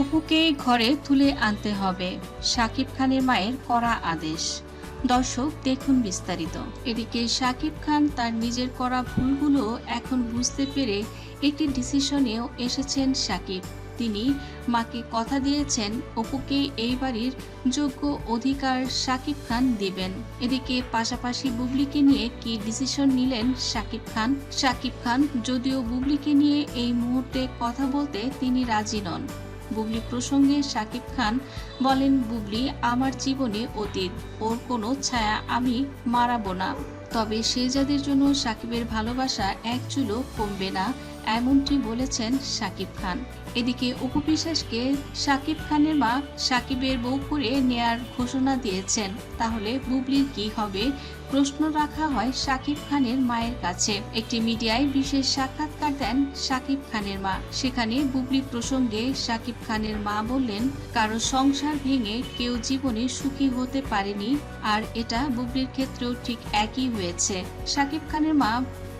অপুকে ঘরে তুলে আনতে হবে শাকিব খানের মায়ের করা আদেশ। দর্শক, দেখুন বিস্তারিত। এদিকে শাকিব খান তার নিজের করা ভুলগুলো এখন বুঝতে পেরে একটি ডিসিশনেও এসেছেন শাকিব তিনি মাকে কথা দিয়েছেন, অপুকে এই বাড়ির যোগ্য অধিকার শাকিব খান দিবেন। এদিকে পাশাপাশি বুবলিকে নিয়ে কি ডিসিশন নিলেন শাকিব খান? শাকিব খান যদিও বুবলিকে নিয়ে এই মুহূর্তে কথা বলতে তিনি রাজি নন। বুবলি প্রসঙ্গে সাকিব খান বলেন, বুবলি, আমার জীবনে অতীত। ওর কোনো ছায়া আমি মারাব না। তবে শেহজাদের জন্য সাকিবের ভালোবাসা এক চুলো কমবে না, এমনটি বলেছেন সাকিব খান। এদিকে অপু বিশ্বাসকে শাকিব খানের মা সাকিবের বউ করে নেয়ার ঘোষণা দিয়েছেন। তাহলে বুবলির কি হবে? প্রশ্ন রাখা হয় সাকিব খানের মায়ের কাছে। একটি মিডিয়ায় বিশেষ সাক্ষাৎকার দেন সাকিব খানের মা। সেখানে বুবলি প্রসঙ্গে সাকিব খানের মা বললেন, কারও সংসার ভেঙে কেউ জীবনে সুখী হতে পারেনি, আর এটা বুবলির ক্ষেত্রেও ঠিক একই হয়েছে। সাকিব খানের মা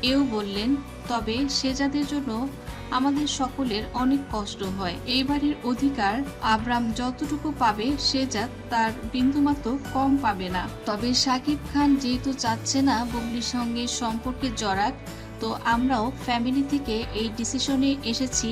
এও বললেন, তবে সেজাদের জন্য আমাদের সকলের অনেক কষ্ট হয়। এই বাড়ির অধিকার আবরাম যতটুকু পাবে, সে যা তার বিন্দুমাত্র কম পাবে না। তবে সাকিব খান যেহেতু চাচ্ছে না, বগলির সঙ্গে সম্পর্কে জড়াক তো আমরাও ফ্যামিলি থেকে এই ডিসিশনে এসেছি,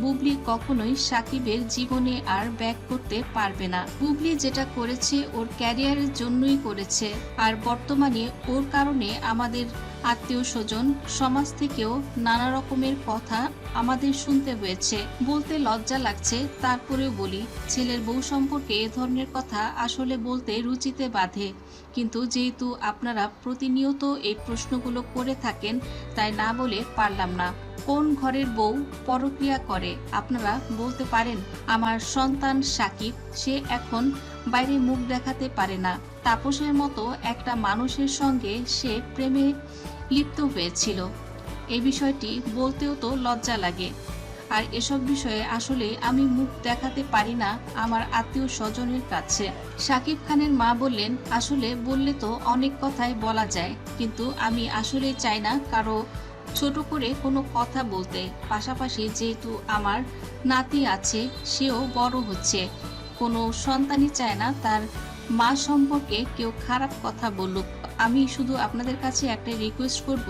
বুবলি কখনোই সাকিবের জীবনে আর ব্যাক করতে পারবে না। বুবলি যেটা করেছে ওর ক্যারিয়ারের জন্যই করেছে, আর বর্তমানে ওর কারণে আমাদের আত্মীয় স্বজন, সমাজ থেকেও নানা রকমের কথা আমাদের শুনতে হয়েছে। বলতে লজ্জা লাগছে, তারপরেও বলি, ছেলের বউ সম্পর্কে এ ধরনের কথা আসলে বলতে রুচিতে বাধে। কিন্তু যেহেতু আপনারা প্রতিনিয়ত এই প্রশ্নগুলো করে থাকেন, তাই না বলে পারলাম না। কোন ঘরের বউ পরক্রিয়া করে, আপনারা বলতে পারেন, আমার সন্তান সাকিব, সে এখন বাইরে মুখ দেখাতে পারে না। তাপসের মতো একটা মানুষের সঙ্গে সে প্রেমে লিপ্ত হয়েছিল। এই বিষয়টি বলতেও তো লজ্জা লাগে। আর এসব বিষয়ে আসলে আমি মুখ দেখাতে পারি না আমার আত্মীয় স্বজনের কাছে। সাকিব খানের মা বললেন, আসলে বললে তো অনেক কথাই বলা যায়, কিন্তু আমি আসলে চাই না কারও ছোট করে কোনো কথা বলতে। পাশাপাশি যেহেতু আমার নাতি আছে, সেও বড় হচ্ছে। কোনো সন্তানই চায় না তার মা সম্পর্কে কেউ খারাপ কথা বলুক, আমি শুধু আপনাদের কাছে একটা রিকোয়েস্ট করব,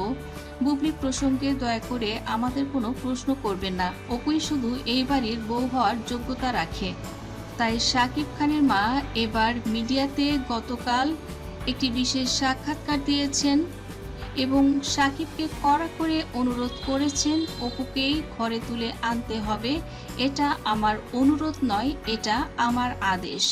বুবলি প্রসঙ্গে দয়া করে আমাদের কোনো প্রশ্ন করবেন না। ওকুই শুধু এই বাড়ির বউ হওয়ার যোগ্যতা রাখে। তাই শাকিব খানের মা এবার মিডিয়াতে গতকাল একটি বিশেষ সাক্ষাৎকার দিয়েছেন এবং সাকিবকে কড়া করে অনুরোধ করেছেন, অপুকেই ঘরে তুলে আনতে হবে। এটা আমার অনুরোধ নয়, এটা আমার আদেশ।